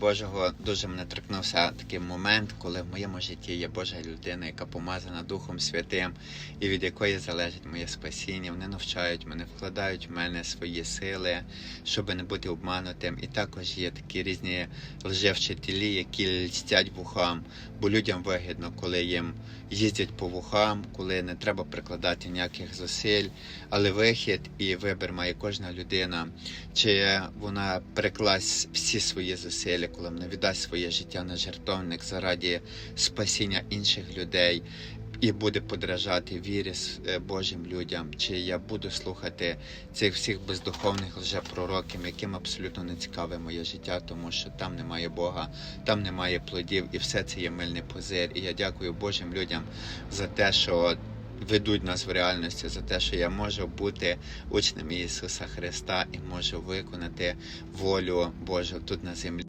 Божого дуже мене торкнувся такий момент, коли в моєму житті є Божа людина, яка помазана Духом Святим, і від якої залежить моє спасіння. Вони навчають мене, вкладають в мене свої сили, щоб не бути обманутим. І також є такі різні лжевчителі, які льстять вухам, бо людям вигідно, коли їм їздять по вухам, коли не треба прикладати ніяких зусиль, але вихід і вибір має кожна людина, чи вона перекласть всі свої зусилля, коли вона віддасть своє життя на жертовник заради спасіння інших людей. І буде подражати вірі е, Божим людям, чи я буду слухати цих всіх бездуховних лжепророків, яким абсолютно не цікаве моє життя, тому що там немає Бога, там немає плодів, і все це є мильний позир. І я дякую Божим людям за те, що ведуть нас в реальності, за те, що я можу бути учнем Ісуса Христа і можу виконати волю Божу тут на землі.